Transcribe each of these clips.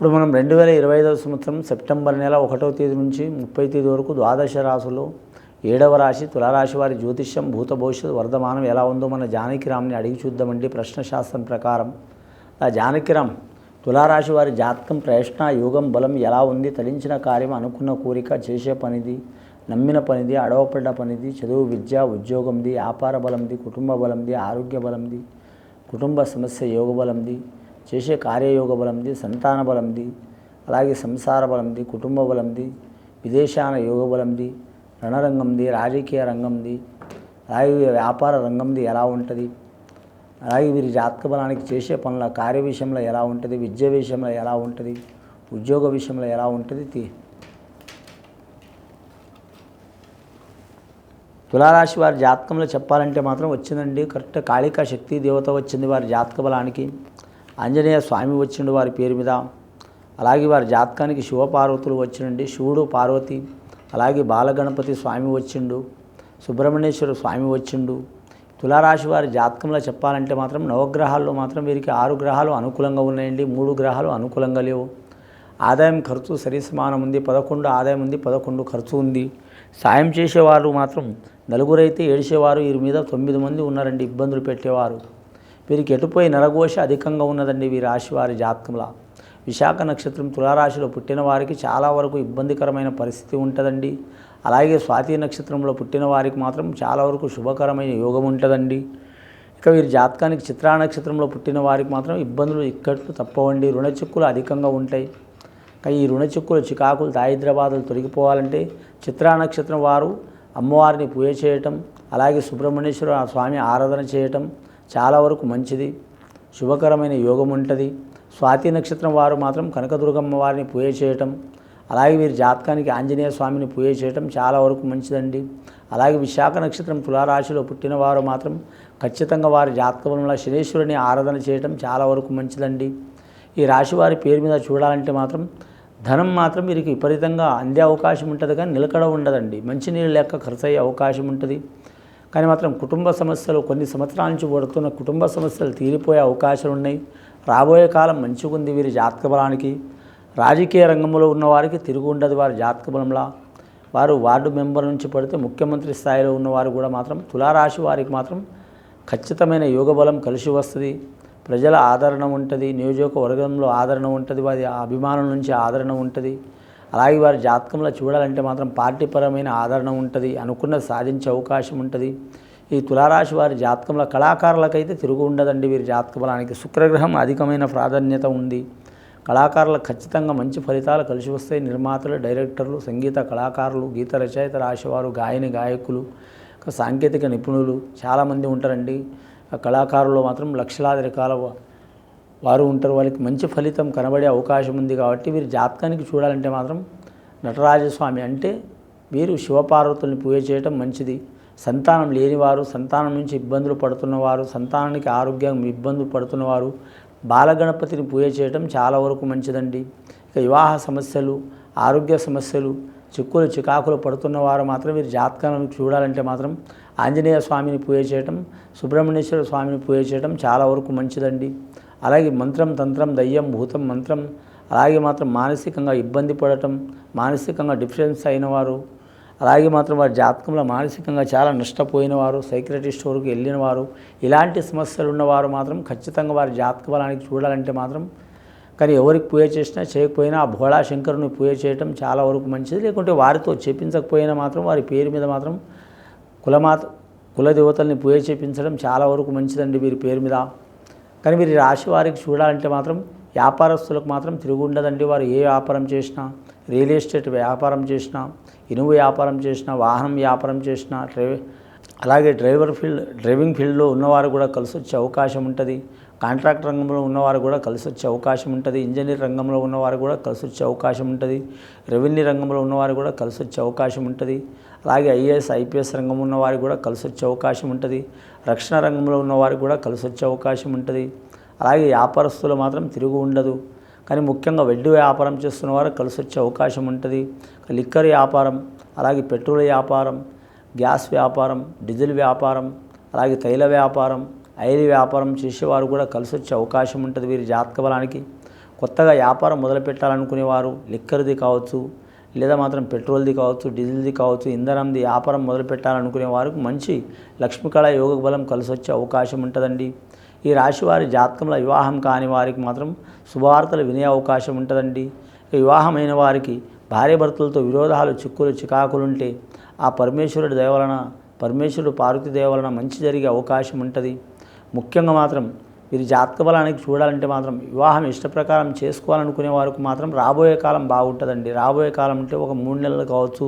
ఇప్పుడు మనం రెండు వేల ఇరవై ఐదవ సంవత్సరం సెప్టెంబర్ నెల ఒకటో తేదీ నుంచి ముప్పై తేదీ వరకు ద్వాదశ రాశులు ఏడవ రాశి తులారాశి వారి జ్యోతిష్యం భూత భవిష్యత్ వర్ధమానం ఎలా ఉందో మన జానకిరామ్ని అడిగి చూద్దామండి ప్రశ్నశాస్త్రం ప్రకారం. ఆ జానకిరామ్ తులారాశి వారి జాతకం ప్రయత్న యోగం బలం ఎలా ఉంది? తలించిన కార్యం అనుకున్న కోరిక చేసే పనిది నమ్మిన పనిది అడవపడ్డ పనిది చదువు విద్య ఉద్యోగంది వ్యాపార బలంది కుటుంబ బలంది ఆరోగ్య బలంది కుటుంబ సమస్య యోగ బలంది చేసే కార్యయోగ బలంది సంతాన బలంది అలాగే సంసార బలంది కుటుంబ బలంది విదేశాన యోగ బలంది రణరంగంది రాజకీయ రంగంది అలాగే వ్యాపార రంగంది ఎలా ఉంటుంది? అలాగే వీరి జాతక బలానికి చేసే పనుల కార్య విషయంలో ఎలా ఉంటుంది? విద్య విషయంలో ఎలా ఉంటుంది? ఉద్యోగ విషయంలో ఎలా ఉంటుంది? తులారాశి వారి జాతకంలో చెప్పాలంటే మాత్రం వచ్చిందండి. కరెక్ట్ కాళికా శక్తి దేవత వచ్చింది వారి జాతక బలానికి. ఆంజనేయ స్వామి వచ్చిండు వారి పేరు మీద. అలాగే వారి జాతకానికి శివపార్వతులు వచ్చినండి శివుడు పార్వతి అలాగే బాలగణపతి స్వామి వచ్చిండు సుబ్రహ్మణ్యేశ్వర స్వామి వచ్చిండు. తులారాశి వారి జాతకంలో చెప్పాలంటే మాత్రం నవగ్రహాల్లో మాత్రం వీరికి ఆరు గ్రహాలు అనుకూలంగా ఉన్నాయండి మూడు గ్రహాలు అనుకూలంగా లేవు. ఆదాయం ఖర్చు సరి సమానం ఉంది పదకొండు ఆదాయం ఉంది పదకొండు ఖర్చు ఉంది. సాయం చేసేవారు మాత్రం నలుగురైతే ఏడిచేవారు వీరి మీద తొమ్మిది మంది ఉన్నారండి ఇబ్బందులు పెట్టేవారు. వీరికి ఎటుపోయి నరఘోష అధికంగా ఉన్నదండి వీరి రాశి వారి జాతకంలో. విశాఖ నక్షత్రం తులారాశిలో పుట్టిన వారికి చాలా వరకు ఇబ్బందికరమైన పరిస్థితి ఉంటుందండి. అలాగే స్వాతి నక్షత్రంలో పుట్టిన వారికి మాత్రం చాలా వరకు శుభకరమైన యోగం ఉంటుందండి. ఇక వీరి జాతకానికి చిత్రా నక్షత్రంలో పుట్టిన వారికి మాత్రం ఇబ్బందులు ఇక్కట్లు తప్పవండి. రుణ చిక్కులు అధికంగా ఉంటాయి. కానీ ఈ రుణ చిక్కులు చికాకులు దారిద్రబాధలు తొలగిపోవాలంటే చిత్రా నక్షత్రం వారు అమ్మవారిని పూజ చేయటం అలాగే సుబ్రహ్మణ్యేశ్వర స్వామి ఆరాధన చేయటం చాలా వరకు మంచిది. శుభకరమైన యోగం ఉంటుంది. స్వాతి నక్షత్రం వారు మాత్రం కనకదుర్గమ్మ వారిని పూజ చేయటం అలాగే వీరి జాతకానికి ఆంజనేయ స్వామిని పూజ చేయటం చాలా వరకు మంచిదండి. అలాగే విశాఖ నక్షత్రం తులారాశిలో పుట్టిన వారు మాత్రం ఖచ్చితంగా వారి జాతకంలో శనేశ్వరుని ఆరాధన చేయటం చాలా వరకు మంచిదండి. ఈ రాశి వారి పేరు మీద చూడాలంటే మాత్రం ధనం మాత్రం వీరికి విపరీతంగా అందే అవకాశం ఉంటుంది కానీ నిలకడ ఉండదండి. మంచినీళ్ళు లెక్క ఖర్చు అయ్యే అవకాశం ఉంటుంది. కానీ మాత్రం కుటుంబ సమస్యలు కొన్ని సంవత్సరాల నుంచి పడుతున్న కుటుంబ సమస్యలు తీరిపోయే అవకాశాలు ఉన్నాయి. రాబోయే కాలం మంచిగా ఉంది వీరి జాతక బలానికి. రాజకీయ రంగంలో ఉన్నవారికి తిరుగు ఉండదు వారి జాతక బలంలా. వారు వార్డు మెంబర్ నుంచి పడితే ముఖ్యమంత్రి స్థాయిలో ఉన్నవారు కూడా మాత్రం తులారాశి వారికి మాత్రం ఖచ్చితమైన యోగ బలం కలిసి వస్తుంది. ప్రజల ఆదరణ ఉంటుంది. నియోజకవర్గంలో ఆదరణ ఉంటుంది. వారి అభిమానుల నుంచి ఆదరణ ఉంటుంది. అలాగే వారి జాతకంలో చూడాలంటే మాత్రం పార్టీపరమైన ఆదరణ ఉంటుంది అనుకున్నది సాధించే అవకాశం ఉంటుంది. ఈ తులారాశి వారి జాతకంలో కళాకారులకైతే తిరుగు ఉండదండి వీరి జాతక బలానికి శుక్రగ్రహం అధికమైన ప్రాధాన్యత ఉంది. కళాకారులకు ఖచ్చితంగా మంచి ఫలితాలు కలిసి వస్తాయి. నిర్మాతలు డైరెక్టర్లు సంగీత కళాకారులు గీత రచయిత రాసేవారు గాయని గాయకులు సాంకేతిక నిపుణులు చాలామంది ఉంటారండి. ఆ కళాకారులు మాత్రం లక్షలాది రకాల వారు ఉంటారు వాళ్ళకి మంచి ఫలితం కనబడే అవకాశం ఉంది కాబట్టి వీరి జాతకానికి చూడాలంటే మాత్రం నటరాజస్వామి అంటే వీరు శివపార్వతుల్ని పూజ చేయటం మంచిది. సంతానం లేనివారు సంతానం నుంచి ఇబ్బందులు పడుతున్నవారు సంతానానికి ఆరోగ్యం ఇబ్బందులు పడుతున్నవారు బాలగణపతిని పూజ చేయటం చాలా వరకు మంచిదండి. ఇక వివాహ సమస్యలు ఆరోగ్య సమస్యలు చిక్కులు చికాకులు పడుతున్నవారు మాత్రం వీరి జాతకాలను చూడాలంటే మాత్రం ఆంజనేయ స్వామిని పూజ చేయటం సుబ్రహ్మణ్యేశ్వర స్వామిని పూజ చేయటం చాలా వరకు మంచిదండి. అలాగే మంత్రం తంత్రం దయ్యం భూతం మంత్రం అలాగే మాత్రం మానసికంగా ఇబ్బంది పడటం మానసికంగా డిఫరెన్స్ అయిన వారు అలాగే మాత్రం వారి జాతకంలో మానసికంగా చాలా నష్టపోయిన వారు సైక్రటిస్ట్ వరకు వెళ్ళిన వారు ఇలాంటి సమస్యలు ఉన్నవారు మాత్రం ఖచ్చితంగా వారి జాతక బలానికి చూడాలంటే మాత్రం కానీ ఎవరికి పూజ చేసినా చేయకపోయినా ఆ భోళా శంకరుని పూజ చేయటం చాలా వరకు మంచిది. లేకుంటే వారితో చేపించకపోయినా మాత్రం వారి పేరు మీద మాత్రం కులమాత కులదేవతల్ని పూజ చేపించడం చాలా వరకు మంచిదండి వీరి పేరు మీద. కానీ మీరు రాశి వారికి చూడాలంటే మాత్రం వ్యాపారస్తులకు మాత్రం తిరుగు ఉండదండి వారు. ఏ వ్యాపారం చేసినా రియల్ ఎస్టేట్ వ్యాపారం చేసినా ఇనుము వ్యాపారం చేసినా వాహనం వ్యాపారం చేసినా డ్రైవ్ అలాగే డ్రైవర్ ఫీల్డ్ డ్రైవింగ్ ఫీల్డ్లో ఉన్నవారు కూడా కలిసి వచ్చే అవకాశం ఉంటుంది. కాంట్రాక్ట్ రంగంలో ఉన్నవారు కూడా కలిసి వచ్చే అవకాశం ఉంటుంది. ఇంజనీర్ రంగంలో ఉన్నవారు కూడా కలిసి వచ్చే అవకాశం ఉంటుంది. రెవెన్యూ రంగంలో ఉన్నవారు కూడా కలిసి వచ్చే అవకాశం ఉంటుంది. అలాగే ఐఏఎస్ ఐపీఎస్ రంగం ఉన్నవారు కూడా కలిసి వచ్చే అవకాశం ఉంటుంది. రక్షణ రంగంలో ఉన్నవారు కూడా కలిసి వచ్చే అవకాశం ఉంటుంది. అలాగే వ్యాపారస్తులు మాత్రం తిరుగు ఉండదు. కానీ ముఖ్యంగా వెడ్డి వ్యాపారం చేస్తున్న వారు కలిసి వచ్చే అవకాశం ఉంటుంది. లిక్కర్ వ్యాపారం అలాగే పెట్రోల్ వ్యాపారం గ్యాస్ వ్యాపారం డీజిల్ వ్యాపారం అలాగే తైల వ్యాపారం ఐదు వ్యాపారం చేసేవారు కూడా కలిసి వచ్చే అవకాశం ఉంటుంది వీరి జాతక బలానికి. కొత్తగా వ్యాపారం మొదలు పెట్టాలనుకునేవారు లిక్కర్ది కావచ్చు లేదా మాత్రం పెట్రోల్ది కావచ్చు డీజిల్ది కావచ్చు ఇంధనంది వ్యాపారం మొదలు పెట్టాలనుకునే వారికి మంచి లక్ష్మీకళ యోగ బలం కలిసి వచ్చే అవకాశం ఉంటుందండి. ఈ రాశి వారి జాతకంలో వివాహం కాని వారికి మాత్రం శుభవార్తలు వినే అవకాశం ఉంటుందండి. వివాహమైన వారికి భార్యాభర్తలతో విరోధాలు చిక్కులు చికాకులుంటే ఆ పరమేశ్వరుడి దయ వలన పరమేశ్వరుడు పార్వతి దయ వలన మంచి జరిగే అవకాశం ఉంటుంది. ముఖ్యంగా మాత్రం వీరి జాతక బలానికి చూడాలంటే మాత్రం వివాహం ఇష్టప్రకారం చేసుకోవాలనుకునే వారికి మాత్రం రాబోయే కాలం బాగుంటుందండి. రాబోయే కాలం అంటే ఒక మూడు నెలలు కావచ్చు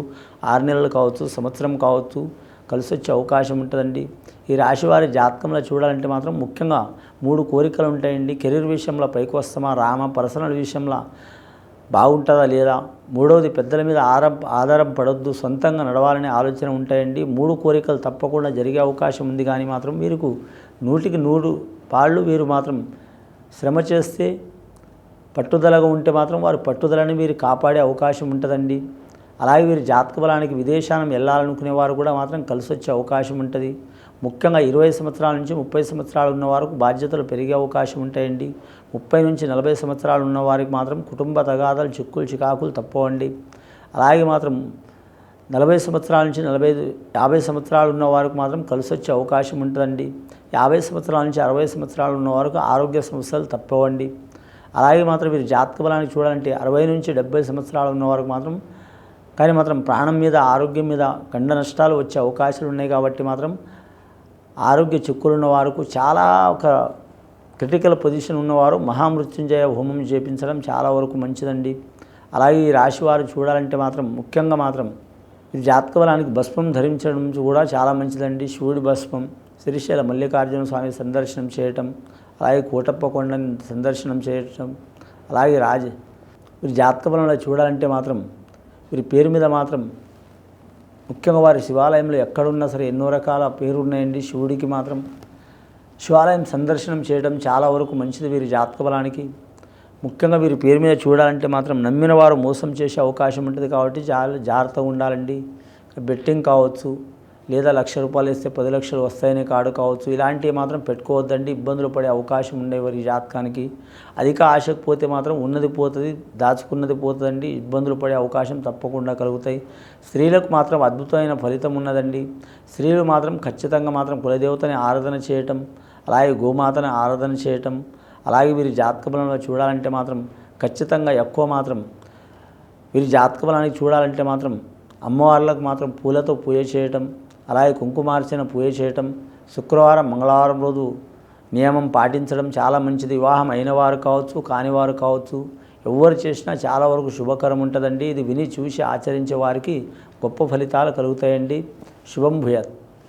ఆరు నెలలు కావచ్చు సంవత్సరం కావచ్చు కలిసి వచ్చే అవకాశం ఉంటుందండి. ఈ రాశివారి జాతకంలో చూడాలంటే మాత్రం ముఖ్యంగా మూడు కోరికలు ఉంటాయండి. కెరీర్ విషయంలో పైకి వస్తామా? రామ పర్సనల్ విషయంలో బాగుంటుందా లేదా? మూడవది పెద్దల మీద ఆరం ఆధారం పడొద్దు. సొంతంగా నడవాలనే ఆలోచన ఉంటాయండి. మూడు కోరికలు తప్పకుండా జరిగే అవకాశం ఉంది కానీ మాత్రం వీరికి నూటికి నూరు పాళ్ళు వీరు మాత్రం శ్రమ చేస్తే పట్టుదలగా ఉంటే మాత్రం వారు పట్టుదలని మీరు కాపాడే అవకాశం ఉంటుందండి. అలాగే వీరి జాతక బలానికి విదేశానం వెళ్ళాలనుకునే వారు కూడా మాత్రం కలిసి వచ్చే అవకాశం ఉంటుంది. ముఖ్యంగా ఇరవై సంవత్సరాల నుంచి ముప్పై సంవత్సరాలు ఉన్న వారికి బాధ్యతలు పెరిగే అవకాశం ఉంటాయండి. ముప్పై నుంచి నలభై సంవత్సరాలు ఉన్న వారికి మాత్రం కుటుంబ తగాదాలు చిక్కులు చికాకులు తప్పవండి. అలాగే మాత్రం నలభై సంవత్సరాల నుంచి నలభై యాభై సంవత్సరాలు ఉన్న వారికి మాత్రం కలిసి వచ్చే అవకాశం ఉంటుందండి. యాభై సంవత్సరాల నుంచి అరవై సంవత్సరాలు ఉన్న వారికి ఆరోగ్య సమస్యలు తప్పవండి. అలాగే మాత్రం వీరి జాతక బలాన్ని చూడాలంటే అరవై నుంచి డెబ్బై సంవత్సరాలు ఉన్న వారికి మాత్రం కానీ మాత్రం ప్రాణం మీద ఆరోగ్యం మీద గండ నష్టాలు వచ్చే అవకాశాలు ఉన్నాయి కాబట్టి మాత్రం ఆరోగ్య చిక్కులున్న వారికి చాలా ఒక క్రిటికల్ పొజిషన్ ఉన్నవారు మహామృత్యుంజయ హోమం చేపించడం చాలా వరకు మంచిదండి. అలాగే ఈ రాశి వారు చూడాలంటే మాత్రం ముఖ్యంగా మాత్రం ఈ జాతకబలానికి భస్మం ధరించడం కూడా చాలా మంచిదండి. శివుడి భస్మం శ్రీశైల మల్లికార్జున స్వామి సందర్శనం చేయటం అలాగే కోటప్ప కొండని సందర్శనం చేయటం అలాగే రాజ వీరి జాతక బలంలో చూడాలంటే మాత్రం వీరి పేరు మీద మాత్రం ముఖ్యంగా వారి శివాలయంలో ఎక్కడున్నా సరే ఎన్నో రకాల పేరు ఉన్నాయండి శివుడికి మాత్రం శివాలయం సందర్శనం చేయడం చాలా వరకు మంచిది వీరి జాతక బలానికి. ముఖ్యంగా వీరి పేరు మీద చూడాలంటే మాత్రం నమ్మిన వారు మోసం చేసే అవకాశం ఉంటుంది కాబట్టి చాలా జాగ్రత్తగా ఉండాలండి. బెట్టింగ్ కావచ్చు లేదా లక్ష రూపాయలు ఇస్తే పది లక్షలు వస్తాయనే కాడు కావచ్చు. ఇలాంటివి మాత్రం పెట్టుకోవద్దండి. ఇబ్బందులు పడే అవకాశం ఉండే వారి జాతకానికి. అధిక ఆశకు పోతే మాత్రం ఉన్నది పోతుంది దాచుకున్నది పోతుందండి. ఇబ్బందులు పడే అవకాశం తప్పకుండా కలుగుతాయి. స్త్రీలకు మాత్రం అద్భుతమైన ఫలితం ఉన్నదండి. స్త్రీలు మాత్రం ఖచ్చితంగా మాత్రం కులదేవతని ఆరాధన చేయటం అలాగే గోమాతని ఆరాధన చేయటం అలాగే వీరి జాతక బలంలో చూడాలంటే మాత్రం ఖచ్చితంగా ఎక్కువ మాత్రం వీరి జాతక బలానికి చూడాలంటే మాత్రం అమ్మవార్లకు మాత్రం పూలతో పూజ చేయటం అలాగే కుంకుమార్చన పూజ చేయటం శుక్రవారం మంగళవారం రోజు నియమం పాటించడం చాలా మంచిది. వివాహం అయిన వారు కావచ్చు కానివారు కావచ్చు ఎవరు చేసినా చాలా వరకు శుభకరం ఉంటుందండి. ఇది విని చూసి ఆచరించే వారికి గొప్ప ఫలితాలు కలుగుతాయండి. శుభం భూయాత్.